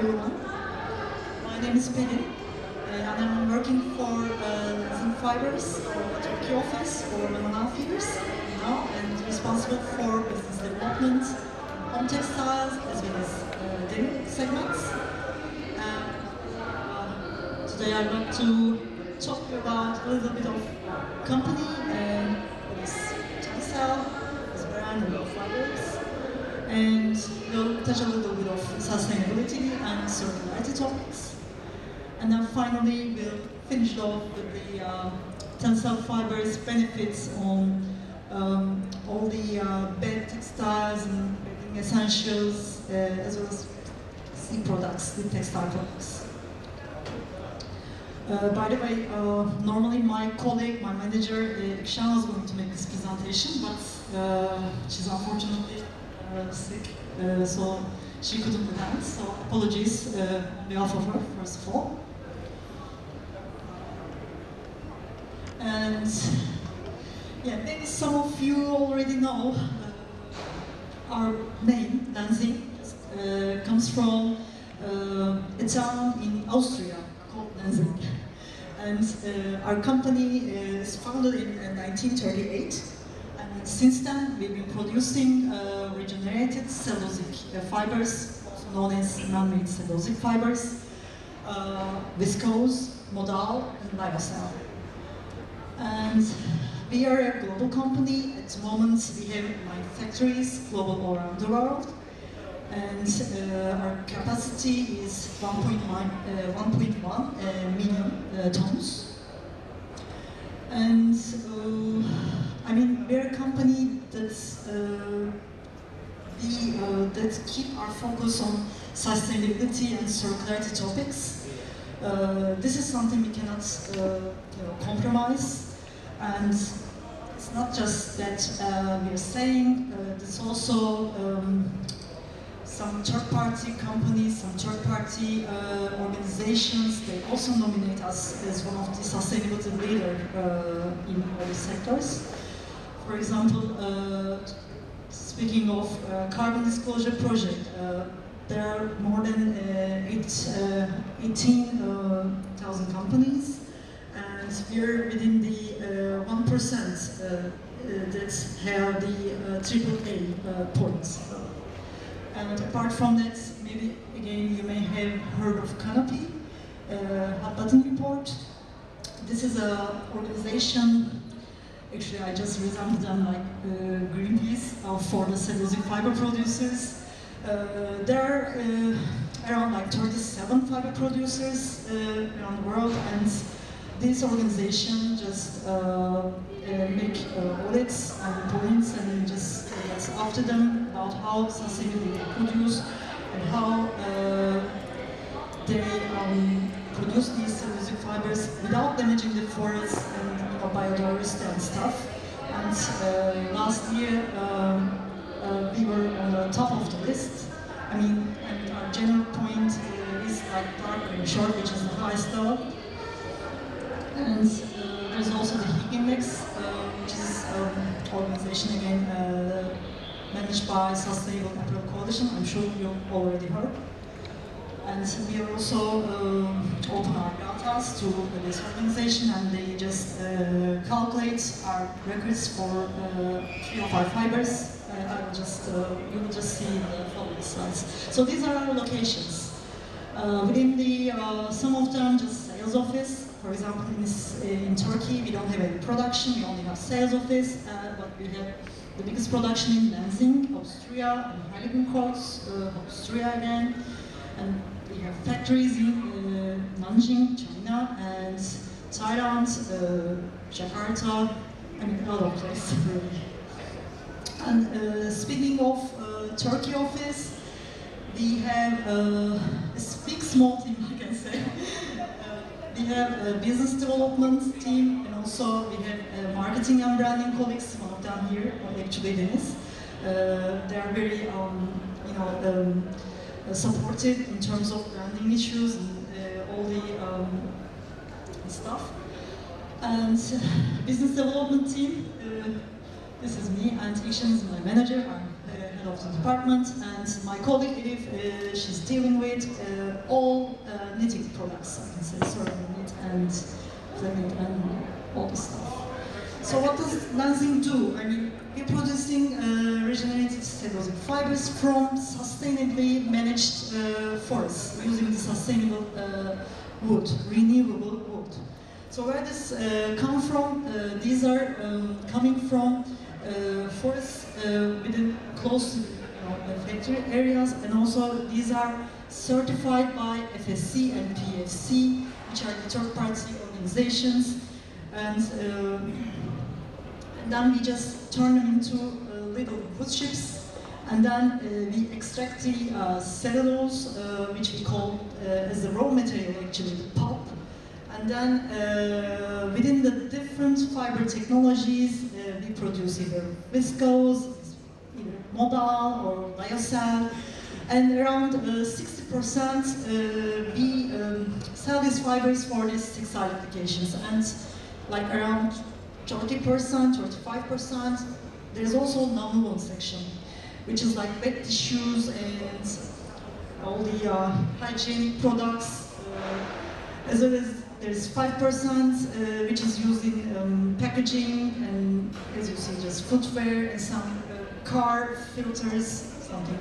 everyone. My name is Pelin, and I'm working for uh, Zinc Fibers, or Turkey office for Manamal Fibers now, and responsible for business development, home textiles, as well as uh, denim segments. And, uh, today I'd like to talk about a little bit of company and what is Tencel, as brand and fibers and we'll touch a little bit of sustainability and circularity topics. And then finally, we'll finish off with the uh, Tencel Fibers benefits on um, all the uh, bed textiles and bedding essentials, uh, as well as sea products, the textile products. Uh, by the way, uh, normally my colleague, my manager, uh, was going to make this presentation, but uh, she's unfortunately sick, uh, so she couldn't attend. So apologies uh, on behalf of her, first of all. And yeah, maybe some of you already know uh, our name, Lenzing, uh, comes from a town in Austria called Lenzing. And our company is founded in uh, 1938. Since then, we've been producing uh, regenerated cellulosic uh, fibers, also known as man-made cellulosic fibers, uh, viscose, modal, and lyocell. And we are a global company. At the moment, we have nine factories global all around the world. And uh, our capacity is 1.1 uh, 1.1, uh, million tons. And I mean, we're a company that's uh, uh, that keep our focus on sustainability and circularity topics. Uh, this is something we cannot uh, you know, compromise. And it's not just that uh, we are saying, uh, it's also um, some third-party companies, some third-party uh, organizations, they also nominate us as one of the sustainability leader uh, in all the sectors. For example, uh, speaking of uh, carbon disclosure project, uh, there are more than uh, eight, uh, 18,000 companies, and we're within the uh, 1% uh, uh, that have the uh, A points. And apart from that, maybe again you may have heard of Canopy, uh, Button Report. This is a organization. Actually, I just resemble them like uh, Greenpeace uh, for the cellulosic fiber producers. Uh, there are uh, around like 37 fiber producers uh, around the world, and this organization just uh, make audits and points and just gets after them about how sustainably they produce and how they um, produce these fibers without damaging the forests and biodiversity and stuff. And uh, last year um, uh, we were on the top of the list. I mean, and our general point uh, is like dark green short, which is the highest level. And uh, there's also the HIG index, uh, which is an organization again uh, managed by Sustainable Apparel Coalition. I'm sure you already heard. And we are also um, open our data to this organization, and they just uh, calculate our records for uh, three of our fibers. Uh, I will just uh, you will just see the following slides. So these are our locations. Uh, within the uh, some of them just sales office. For example, in, this, in Turkey, we don't have any production, we only have sales office, uh, but we have the biggest production in Lenzing, Austria, and Heiligenkreuz, uh, Austria again. And we have factories in uh, Nanjing, China, and Thailand, Jakarta, I mean, a lot of places. And uh, speaking of uh, Turkey office, we have uh, a big small team, I can say. We have a business development team, and also we have marketing and branding colleagues. One of them here, actually Dennis. Uh, they are very, um, you know, um, supportive in terms of branding issues all the um, stuff. And business development team. Uh, this is me, and Ishan is my manager. I'm head of the department, and my colleague Elif, uh, she's dealing with uh, all knitting products, I can say, sorry, knit and Fleming and all the stuff. So what does Lansing do? I mean, we're producing uh, regenerated cellulosic fibers from sustainably managed uh, forests using the sustainable uh, wood, renewable wood. So where this uh, come from? Uh, these are um, coming from uh, forests uh, within close factory areas, and also these are certified by FSC and PFC, which are the third-party organizations, and, um, then we just turn them into uh, little wood chips, and then uh, we extract the uh, cellulose, uh, which we call uh, as the raw material actually the pulp, and then uh, within the different fiber technologies, we produce either viscose, either modal or lyocell, and around uh, 60% uh, we um, sell these fibers for these textile applications, and like around 30%, 35%, there's also non-woven section, which is like wet tissues and all the uh, products, uh, as well as there's 5% uh, which is used in um, packaging and as you see just footwear and some uh, car filters, something.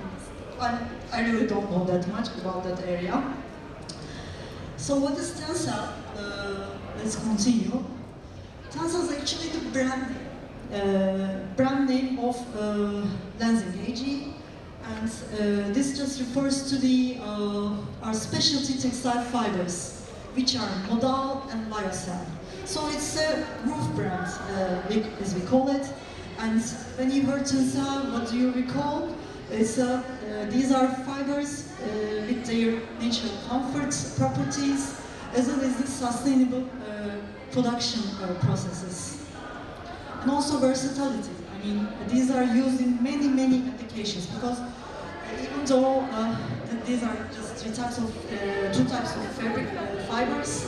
I, I really don't know that much about that area. So what is Tensa? Uh, let's continue. Tensa is actually the brand name, uh, brand name of uh, Lansing AG and uh, this just refers to the uh, our specialty textile fibers, which are modal and lyocell. So it's a roof brand, uh, as we call it. And when you heard Tensa, what do you recall? It's, uh, these are fibers with their natural comfort properties, as well as the sustainable production uh, processes and also versatility. I mean, these are used in many, many applications because even though uh, th- these are just three types of, uh, two types of fabric uh, fibers,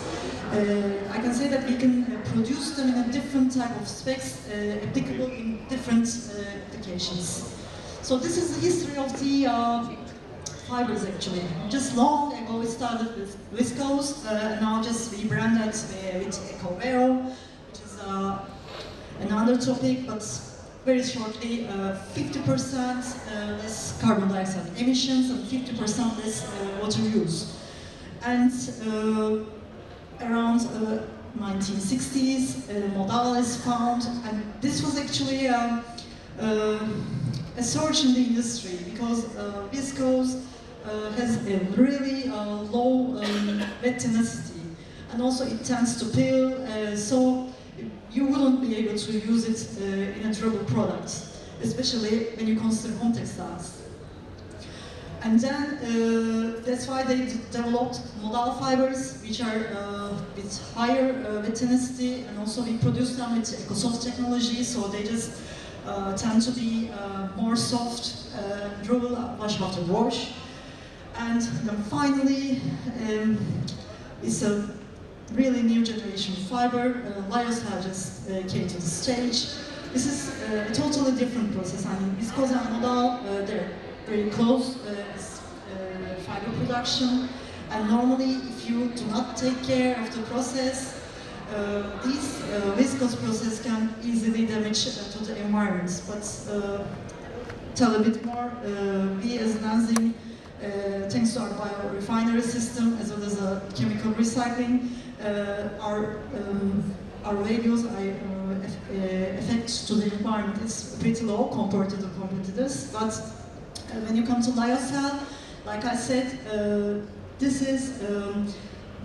uh, I can say that we can uh, produce them in a different type of specs uh, applicable in different uh, applications. So this is the history of the uh, fibers actually. Just long we started with viscose, uh, now just rebranded uh, with Ecovero, which is uh, another topic, but very shortly, uh, 50% uh, less carbon dioxide emissions and 50% less uh, water use. And uh, around uh, 1960s, uh, modal is found, and this was actually um, uh, a surge in the industry because uh, viscose uh, has a really uh, low um, wet tenacity, and also it tends to peel, uh, so you wouldn't be able to use it uh, in a durable product, especially when you consider home textiles. And then uh, that's why they developed modal fibers, which are uh, with higher uh, and also we produce them with EcoSoft technology, so they just uh, tend to be uh, more soft, uh, durable, wash after wash. And then finally, um, it's a really new generation fiber. Uh, Lyocell just uh, came to the stage. This is uh, a totally different process. I mean, viscose and modal, uh, they're very close uh, as, uh, fiber production. And normally, if you do not take care of the process, uh, this viscose process can easily damage to the environment. But tell a bit more, we as Lansing, uh, thanks to our biorefinery system as well as uh, chemical recycling, uh, our um, our radius, our uh, uh, effect to the environment is pretty low compared to the competitors. But when you come to lyocell, like I said, this is um,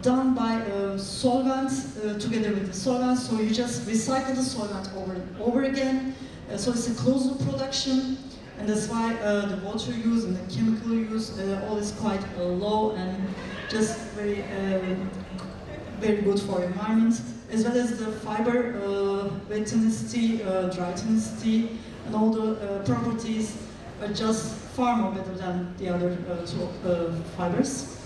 done by uh, solvents uh, together with the solvent. So you just recycle the solvent over and over again. Uh, so it's a closed production, and that's why uh, the water use and the chemical use uh, all is quite uh, low and just very um, very good for environment, as well as the fiber uh, wet tenacity, uh, dry tenacity, and all the uh, properties are just far more better than the other uh, two uh, fibers.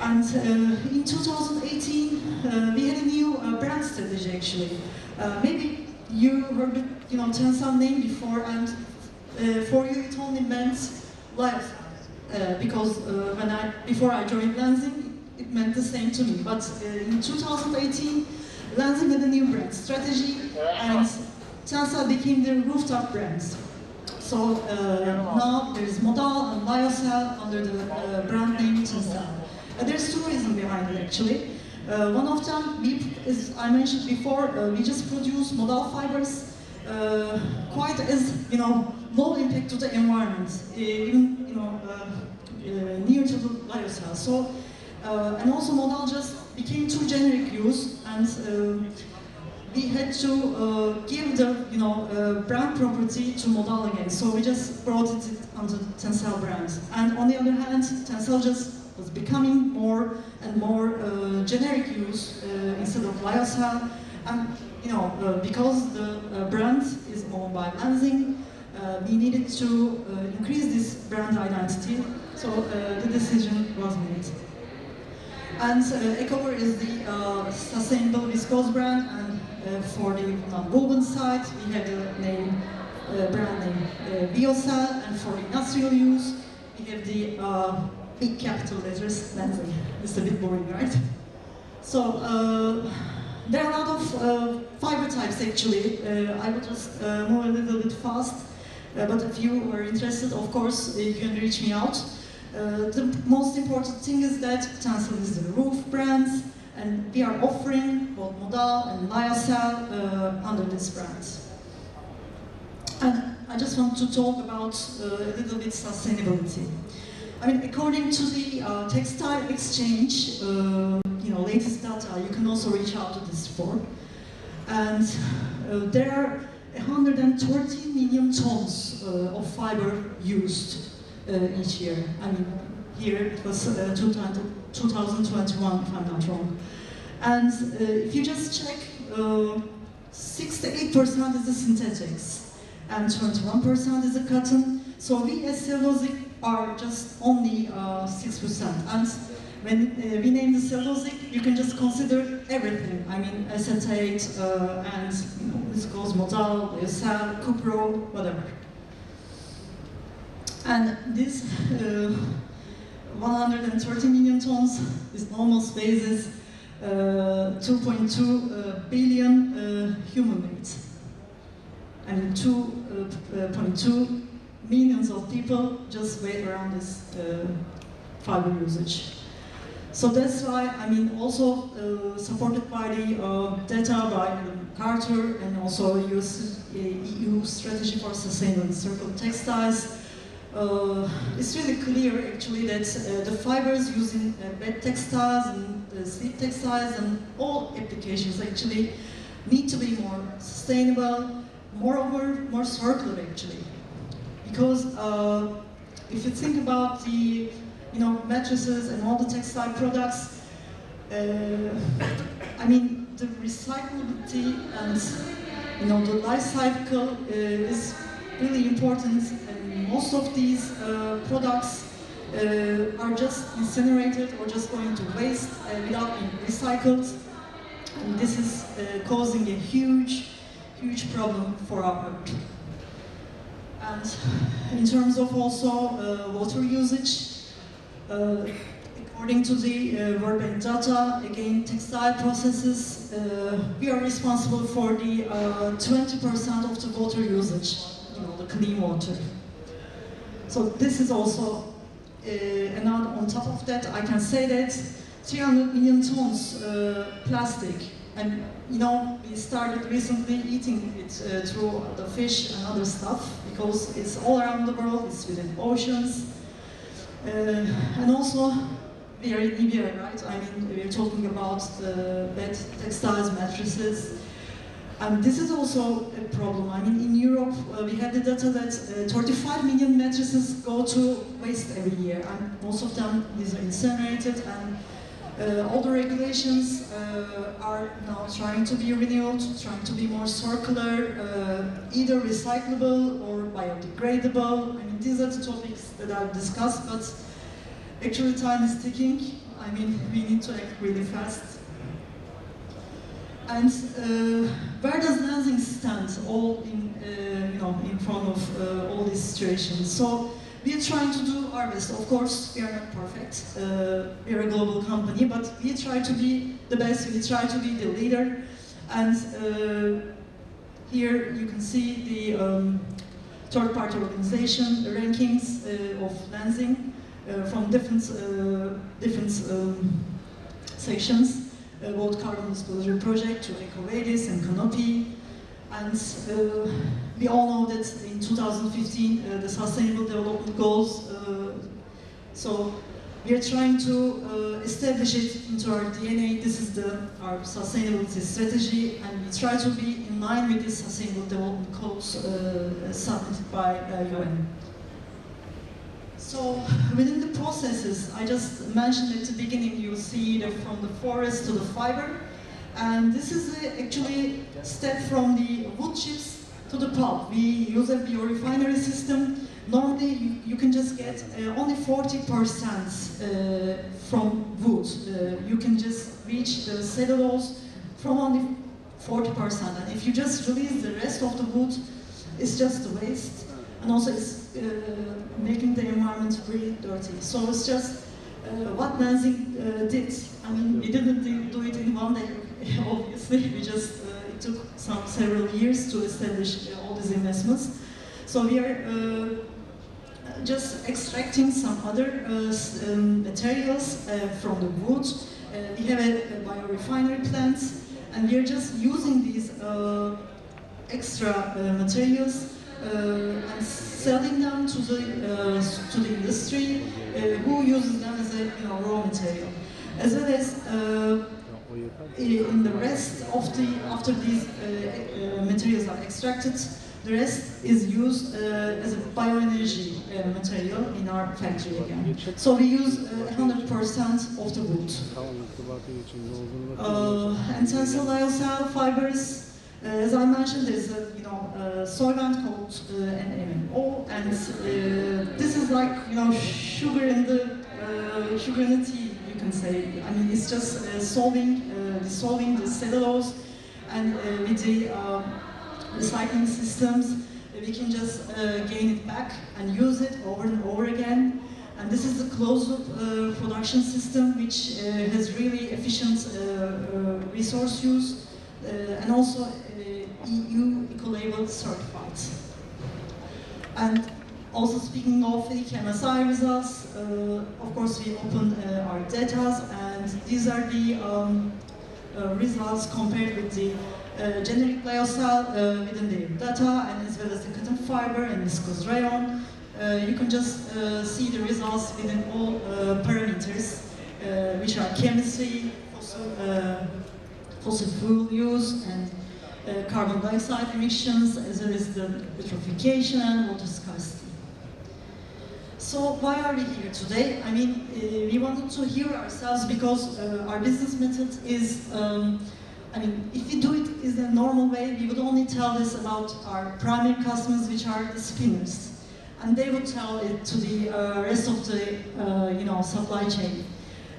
And uh, in 2018, uh, we had a new uh, brand strategy actually. Uh, maybe you heard, you know, Tensan name before, and uh, for you it only meant life. Uh, because uh, when I, before I joined Lansing, it meant the same to me. But uh, in 2018, Lansing had a new brand strategy, and Tencel became the rooftop brand. So uh, now there is Modal and Lyocell under the uh, brand name Tencel. Uh, there's two reasons behind it actually. Uh, one of them, we, as I mentioned before, uh, we just produce modal fibers uh, quite as you know low impact to the environment, even you know uh, near to the lyocell. So uh, and also modal just became too generic use and. Uh, we had to uh, give the you know uh, brand property to Modal again. So we just brought it under Tencel brand. And on the other hand, Tencel just was becoming more and more uh, generic use instead of lyocell. And you know uh, because the uh, brand is owned by Lansing, uh, we needed to increase this brand identity. So the decision was made. And uh, Ecover is the uh, sustainable viscose brand, and uh, for the non-woven side, we have the name, uh, brand name Biocell, and for industrial use, we have the big capital letters Lansing. It's a bit boring, right? So there are a lot of uh, fiber types actually. Uh, I will just uh, move a little bit fast, uh, but if you are interested, of course, you can reach me out. Uh, the most important thing is that Tencel is the roof brand, and we are offering both Modal and Lyocell uh, under this brand. And I just want to talk about a little bit sustainability. I mean, according to the Textile Exchange, you know, latest data, you can also reach out to this report. And uh, there are 130 million tons uh, of fiber used uh, each year. I mean, here it was uh, 2021, if I'm not wrong. And uh, if you just check, uh, 6 to 8% is the synthetics, and 21% is the cotton. So we as cellulosic are just only uh, 6%. And when uh, we name the cellulosic, you can just consider everything. I mean, acetate uh, and you know, viscose, modal, lyocell, cupro, whatever. And this uh, 130 million tons is almost bases uh, 2.2 uh, billion uh, human weight. And 2.2 millions of people just wait around this uh, fiber usage. So that's why, I mean, also uh, supported by the uh, data by Carter and also US, uh, EU strategy for sustainable circular textiles, uh, it's really clear actually that uh, the fibers used in uh, bed textiles and sleep textiles and all applications actually need to be more sustainable, moreover, more circular actually. Because if you think about the you know, mattresses and all the textile products, uh, I mean, the recyclability and you know, the life cycle uh, is really important and most of these uh, products uh, are just incinerated or just going to waste without being recycled. And this is uh, causing a huge, huge problem for our earth. And in terms of also uh, water usage, uh, according to the uh, World data, again, textile processes, uh, we are responsible for the 20% of the water usage, you know, the clean water. So this is also, uh, and on, top of that, I can say that 300 million tons uh, plastic, and you know, we started recently eating it uh, through the fish and other stuff, because it's all around the world, it's within oceans, uh, and also, we are in Libya, right? I mean, we're talking about the bed textiles, mattresses. And this is also a problem. I mean, in Europe, uh, we have the data that uh, 35 million mattresses go to waste every year, and most of them these are incinerated. And uh, all the regulations uh, are now trying to be renewed, trying to be more circular, uh, either recyclable or biodegradable. I mean, these are the topics that I've discussed, but actually time is ticking. I mean, we need to act really fast. And uh, where does Lansing stand all in, uh, you know, in front of uh, all these situations? So we are trying to do our best. Of course, we are not perfect. Uh, we are a global company, but we try to be the best. We try to be the leader. And uh, here you can see the um, third-party organization rankings uh, of Lansing uh, from different uh, different um, sections. Uh, World Carbon Disclosure Project to EcoVadis and Canopy. And we all know that in 2015 uh, the Sustainable Development Goals. Uh, so we are trying to uh, establish it into our DNA. This is the our sustainability strategy, and we try to be in line with the Sustainable Development Goals submitted by UN. So within the processes, I just mentioned at the beginning, you see the, from the forest to the fiber. And this is actually step from the wood chips to the pulp. We use a biorefinery system. Normally, you, you can just get uh, only 40% uh, from wood. Uh, you can just reach the cellulose from only 40%. And if you just release the rest of the wood, it's just waste. And also it's uh, making the environment really dirty. So it's just uh, what Lansing uh, did. I mean, we didn't do it in one day, obviously. We just, uh, it took some several years to establish uh, all these investments. So we are uh, just extracting some other uh, um, materials from the wood. We have a, a biorefinery plant, and we are just using these extra materials uh, and selling them to the uh, to the industry, uh, who uses them as a you know, raw material, as well as in the rest of the after these uh, uh, materials are extracted, the rest is used uh, as a bioenergy uh, material in our factory again. So we use uh, 100% of the wood. Uh, and tensile lyocell fibers, uh, as I mentioned, there's a you know uh, solvent called uh, an MNO, and uh, this is like you know sugar in the uh, sugar in the tea, can say. I mean, it's just uh, solving, uh, dissolving the cellulose, and uh, with the uh, recycling systems, we can just uh, gain it back and use it over and over again. And this is a closed-loop uh, production system which uh, has really efficient uh, uh, resource use uh, and also uh, EU Ecolabel certified. And also speaking of the MSI results, uh, of course we open uh, our data and these are the um, uh, results compared with the generic lyocell within the data and as well as the cotton fiber and viscose rayon. You can just see the results within all parameters, which are chemistry, fossil, uh, fossil fuel use, and uh, carbon dioxide emissions, as well as the eutrophication and water scarcity. So why are we here today? I mean, uh, we wanted to hear ourselves because uh, our business method is, um, I mean, if we do it in a normal way, we would only tell this about our primary customers, which are the spinners. And they would tell it to the uh, rest of the, uh, you know, supply chain.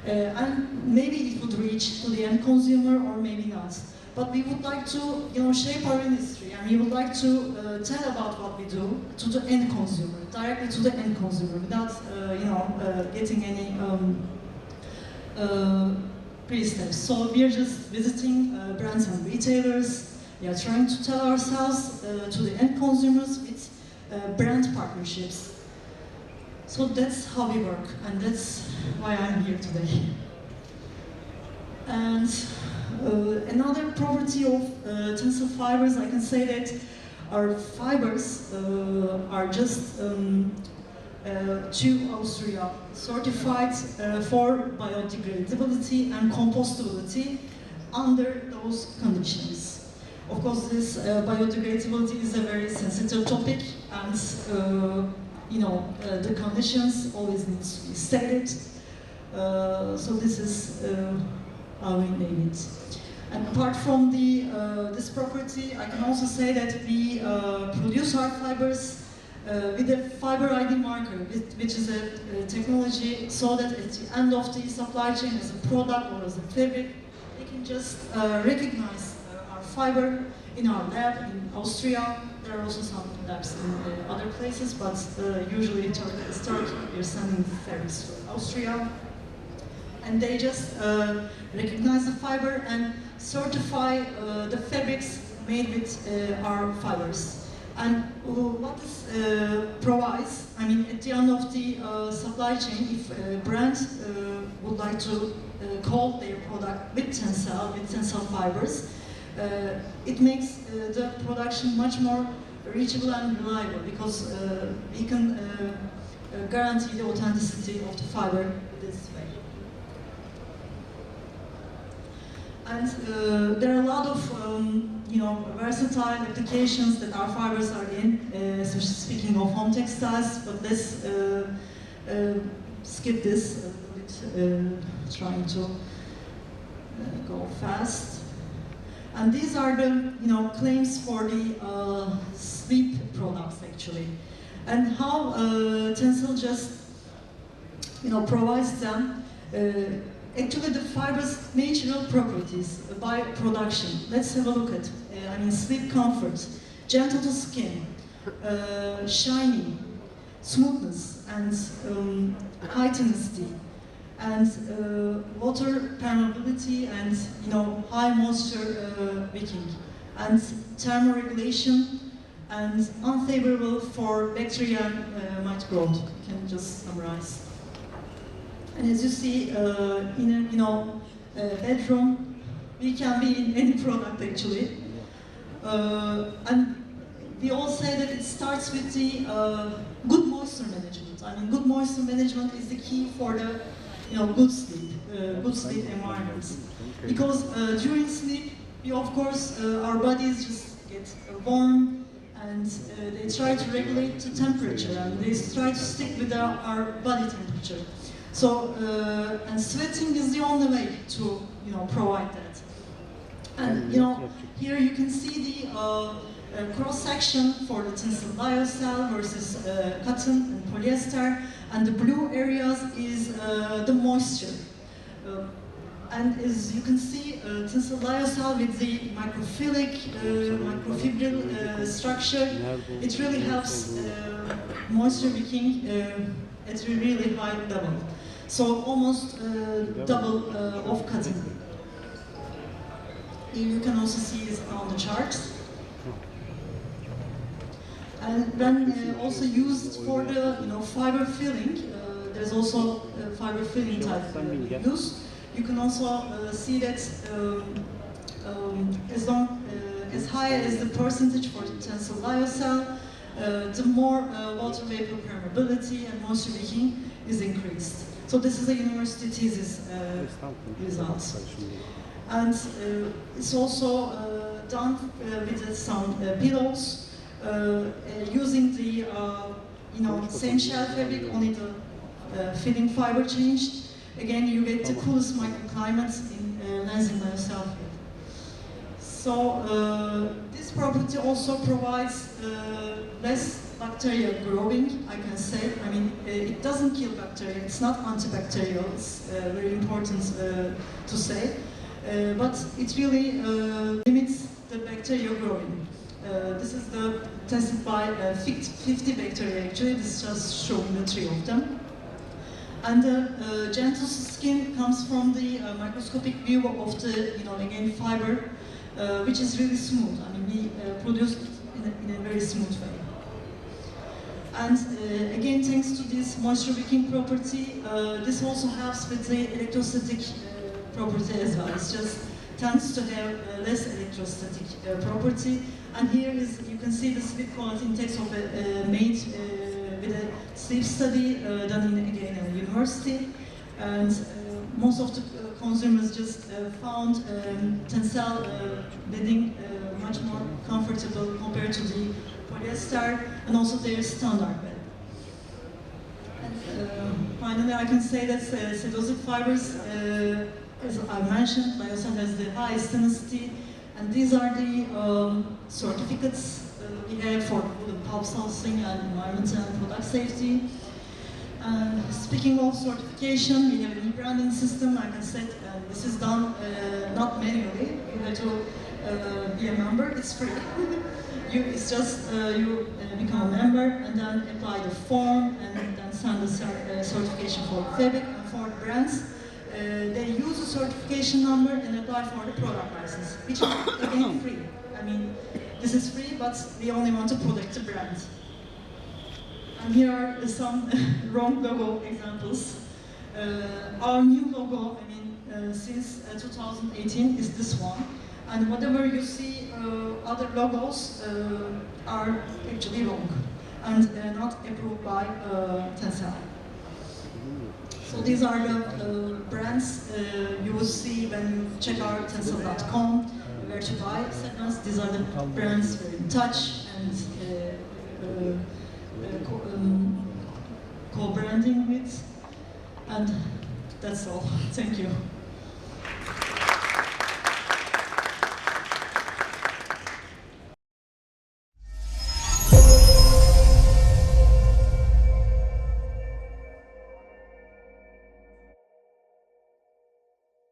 Uh, and maybe it would reach to the end consumer or maybe not. But we would like to, you know, shape our industry and we would like to uh, tell about what we do to the end consumer, directly to the end consumer, without, uh, you know, uh, getting any um, uh, pre-steps. So we are just visiting uh, brands and retailers. We are trying to tell ourselves to the end consumers with brand partnerships. So that's how we work, and that's why I'm here today. And another property of uh, tensile fibers, I can say that our fibers uh, are just um, uh, to Austria certified uh, for biodegradability and compostability under those conditions. Of course, this uh, biodegradability is a very sensitive topic, and uh, you know uh, the conditions always need to be stated. Uh, so this is uh, how we name it. And apart from the uh, this property, I can also say that we uh, produce our fibers uh, with a fiber ID marker, with- which is a, a technology so that at the end of the supply chain as a product or as a fabric, they can just uh, recognize fiber in our lab in Austria. There are also some labs in uh, other places, but uh, usually Turkey is Turkey. We're sending fabrics to Austria. And they just uh, recognize the fiber and certify uh, the fabrics made with uh, our fibers. And uh, what this uh, provides, I mean, at the end of the supply chain, if a brand uh, would like to call their product with Tencel, with Tencel fibers, it makes the production much more reachable and reliable because we can guarantee the authenticity of the fiber this way. And uh, there are a lot of, um, you know, versatile applications that our fibers are in, uh, especially speaking of home textiles, but let's uh, uh, skip this a uh, trying to uh, go fast. And these are the, you know, claims for the sleep products actually. And how Tencel just, you know, provides them actually the fiber's natural properties by production. Let's have a look at, uh, I mean, sleep comfort, gentle to skin, uh, shiny, smoothness, and um, high tenacity, and uh, water permeability, and you know, high moisture uh, wicking, and thermoregulation, and unfavorable for bacteria uh. You can just summarize. And as you see, uh, in a you know uh, bedroom, we can be in any product actually. Uh, and we all say that it starts with the uh, good moisture management. I mean, good moisture management is the key for the you know good sleep, uh, good sleep environment. Because during sleep, we of course our bodies just get warm and uh, they try to regulate the temperature and they try to stick with our body temperature. So, uh, and sweating is the only way to, you know, provide that. And, you know, here you can see the uh, uh, cross-section for the tinsel lyocell versus uh, cotton and polyester, and the blue areas is uh, the moisture. And as you can see, uh, tinsel lyocell with the microphilic, uh, microfibril uh, structure, it really helps uh, moisture wicking uh, at a really high level. So almost uh, double uh, of cutting. You can also see this on the charts. And then uh, also used for the you know fiber filling. There's also fiber filling type use. You can also see that um, um, as long as high as the percentage for tensile lyocell, uh, the more uh, water vapor permeability and moisture wicking is increased. So this is a university thesis uh, results. And uh, it's also uh, done uh, with some uh, pillows uh, using the you know same shell fabric, only the filling fiber changed. Again, you get the coolest microclimates in uh, myself. So this property also provides less bacteria growing, I can say. I mean, uh, it doesn't kill bacteria. It's not antibacterial. It's uh, very important uh, to say. Uh, but it really uh, limits the bacteria growing. Uh, this is the tested by uh, 50 50 bacteria actually. This is just showing the three of them. And the gentle skin comes from the microscopic view of the, you know, again fiber, which is really smooth. I mean, we produce it in a, in a very smooth way. And uh, again, thanks to this moisture wicking property, uh, this also helps with the electrostatic uh, property as well. It just tends to have uh, less electrostatic uh, property. And here is, you can see the sleep quality index of a, a made uh, with a sleep study done in, again in a university. And most of the consumers just found um, Tencel uh, bedding much more comfortable compared to the and also their standard bed. And uh, finally, I can say that uh, cellulosic fibers, uh, as I mentioned, Lyocell has the highest tenacity, and these are the um, certificates uh, we have for the pulp sourcing and environmental and product safety. And speaking of certification, we have an e-branding system. Like I said, uh, this is done uh, not manually. You have to uh, be a member. It's free. you, it's just uh, you uh, become a member and then apply the form and then send the uh, certification for Febic and for the brands. Uh, they use the certification number and apply for the product license, which is again free. I mean, this is free, but we only want to protect the brand. And here are some wrong logo examples. Uh, our new logo, I mean, uh, since uh, 2018 is this one. And whatever you see, uh, other logos uh, are actually wrong and uh, not approved by Tencel. So these are the brands you will see when you check out to buy segments. These are the brands we're in touch and co- um, co-branding with. And that's all. Thank you.